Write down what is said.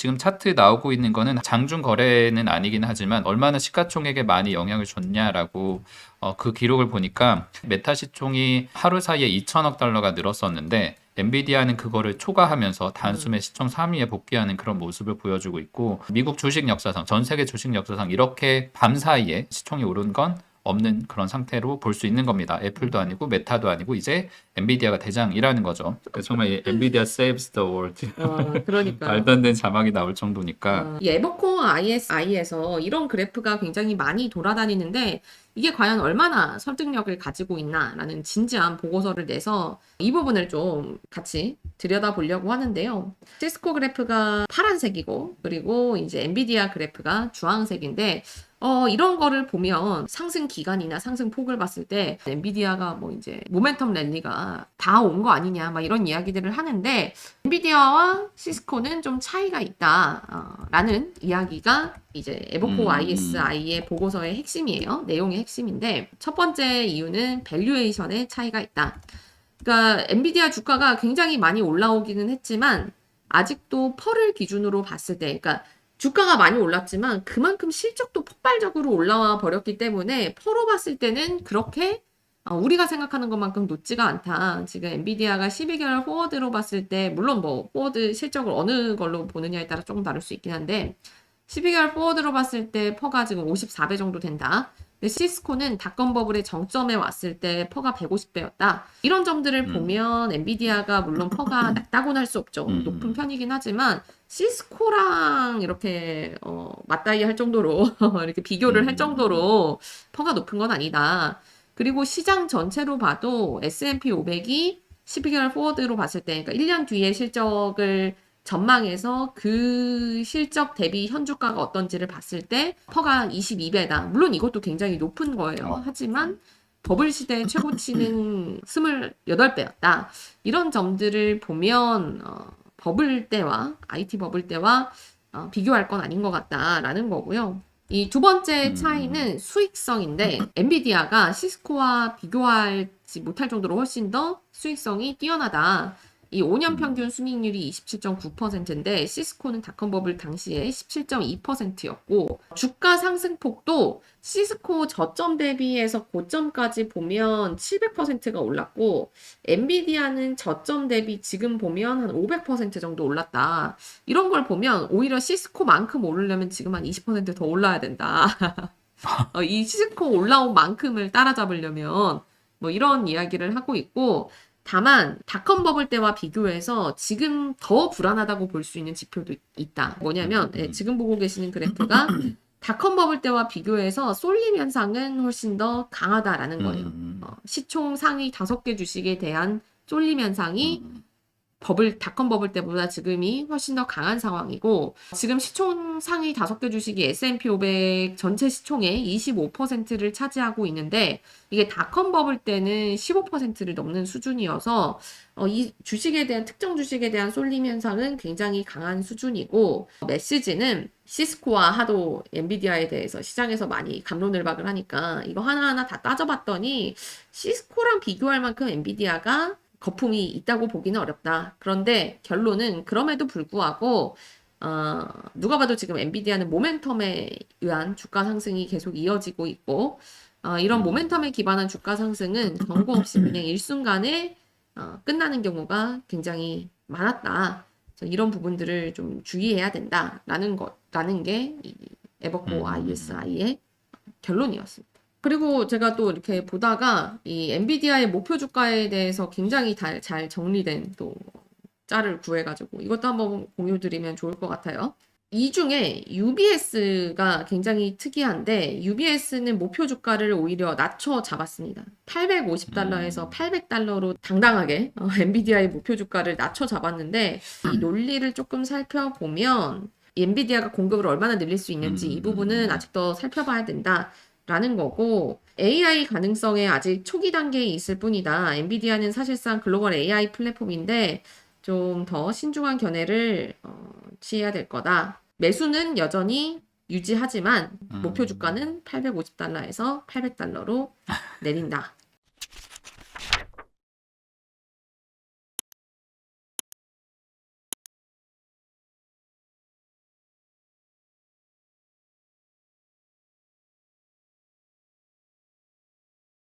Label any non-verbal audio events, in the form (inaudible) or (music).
지금 차트에 나오고 있는 거는 장중 거래는 아니긴 하지만 얼마나 시가총액에 많이 영향을 줬냐라고 어, 그 기록을 보니까 메타 시총이 하루 사이에 2천억 달러가 늘었었는데 엔비디아는 그거를 초과하면서 단숨에 시총 3위에 복귀하는 그런 모습을 보여주고 있고 미국 주식 역사상 전 세계 주식 역사상 이렇게 밤 사이에 시총이 오른 건 없는 그런 상태로 볼 수 있는 겁니다. 애플도 아니고 메타도 아니고 이제 엔비디아가 대장이라는 거죠. 정말 엔비디아 saves the world. 어, 그러니까. (laughs) 말도 안 되는 자막이 나올 정도니까 어, 이 에버코어 ISI에서 이런 그래프가 굉장히 많이 돌아다니는데 이게 과연 얼마나 설득력을 가지고 있나라는 진지한 보고서를 내서 이 부분을 좀 같이 들여다보려고 하는데요. 시스코 그래프가 파란색이고 그리고 이제 엔비디아 그래프가 주황색인데 어, 이런 거를 보면 상승 기간이나 상승 폭을 봤을 때 엔비디아가 뭐 이제 모멘텀 랠리가 다 온 거 아니냐 막 이런 이야기들을 하는데 엔비디아와 시스코는 좀 차이가 있다 어, 라는 이야기가 이제 에버코 음. ISI의 보고서의 핵심이에요. 내용의 핵심인데 첫 번째 이유는 밸류에이션의 차이가 있다. 그러니까 엔비디아 주가가 굉장히 많이 올라오기는 했지만 아직도 펄을 기준으로 봤을 때 그러니까 주가가 많이 올랐지만 그만큼 실적도 폭발적으로 올라와 버렸기 때문에 퍼로 봤을 때는 그렇게 어, 우리가 생각하는 것만큼 높지가 않다. 지금 엔비디아가 12개월 포워드로 봤을 때 물론 뭐 포워드 실적을 어느 걸로 보느냐에 따라 조금 다를 수 있긴 한데 12개월 포워드로 봤을 때 퍼가 지금 54배 정도 된다. 근데 시스코는 닷건 버블의 정점에 왔을 때 퍼가 150배였다. 이런 점들을 음. 보면 엔비디아가 물론 퍼가 (laughs) 낮다고는 할 수 없죠. 음. 높은 편이긴 하지만 시스코랑 이렇게 어, 맞다이 할 정도로 (laughs) 이렇게 비교를 할 음. 정도로 퍼가 높은 건 아니다. 그리고 시장 전체로 봐도 S&P 500이 12개월 포워드로 봤을 때, 그러니까 1년 뒤에 실적을 전망해서 그 실적 대비 현 주가가 어떤지를 봤을 때 퍼가 22배다. 물론 이것도 굉장히 높은 거예요. 어. 하지만 버블 시대 최고치는 (laughs) 28배였다. 이런 점들을 보면 어, 버블 때와 IT 버블 때와 어, 비교할 건 아닌 것 같다라는 거고요. 이 두 번째 음. 차이는 수익성인데 엔비디아가 시스코와 비교하지 못할 정도로 훨씬 더 수익성이 뛰어나다. 이 5년 평균 순이익률이 27.9%인데 시스코는 닷컴 버블 당시에 17.2%였고 주가 상승폭도 시스코 저점 대비해서 고점까지 보면 700%가 올랐고 엔비디아는 저점 대비 지금 보면 한 500% 정도 올랐다. 이런 걸 보면 오히려 시스코만큼 오르려면 지금 한 20%더 올라야 된다. (laughs) 어, 이 시스코 올라온 만큼을 따라잡으려면 뭐 이런 이야기를 하고 있고 다만 닷컴 버블 때와 비교해서 지금 더 불안하다고 볼 수 있는 지표도 있다. 뭐냐면 예, 지금 보고 계시는 그래프가 (clears throat) 닷컴 버블 때와 비교해서 쏠림 현상은 훨씬 더 강하다라는 거예요. 음. 어, 시총 상위 다섯 개 주식에 대한 쏠림 현상이 음. 버블 닷컴 버블 때보다 지금이 훨씬 더 강한 상황이고 지금 시총 상위 다섯 개 주식이 S&P 500 전체 시총의 25%를 차지하고 있는데 이게 닷컴 버블 때는 15%를 넘는 수준이어서 어, 이 주식에 대한 특정 주식에 대한 쏠림 현상은 굉장히 강한 수준이고 메시지는 시스코와 하도 엔비디아에 대해서 시장에서 많이 감론을박을 하니까 이거 하나하나 다 따져봤더니 시스코랑 비교할 만큼 엔비디아가 거품이 있다고 보기는 어렵다. 그런데 결론은 그럼에도 불구하고 어, 누가 봐도 지금 엔비디아는 모멘텀에 의한 주가 상승이 계속 이어지고 있고 어, 이런 모멘텀에 기반한 주가 상승은 경고 없이 그냥 일순간에 어, 끝나는 경우가 굉장히 많았다. 이런 부분들을 좀 주의해야 된다라는 것 라는 게이 에버코 음. ISI의 결론이었습니다. 그리고 제가 또 이렇게 보다가 이 엔비디아의 목표 주가에 대해서 굉장히 다- 잘 정리된 또 짤을 구해가지고 이것도 한번 공유드리면 좋을 것 같아요. 이 중에 UBS가 굉장히 특이한데 UBS는 목표 주가를 오히려 낮춰 잡았습니다. 850달러에서 800달러로 당당하게 어, 엔비디아의 목표 주가를 낮춰 잡았는데 이 논리를 조금 살펴보면 엔비디아가 공급을 얼마나 늘릴 수 있는지 이 음. 부분은 아직 더 살펴봐야 된다 라는 거고 AI 가능성에 아직 초기 단계에 있을 뿐이다. 엔비디아는 사실상 글로벌 AI 플랫폼인데 좀 더 신중한 견해를 어, 취해야 될 거다. 매수는 여전히 유지하지만 음. 목표 주가는 850달러에서 800달러로 내린다.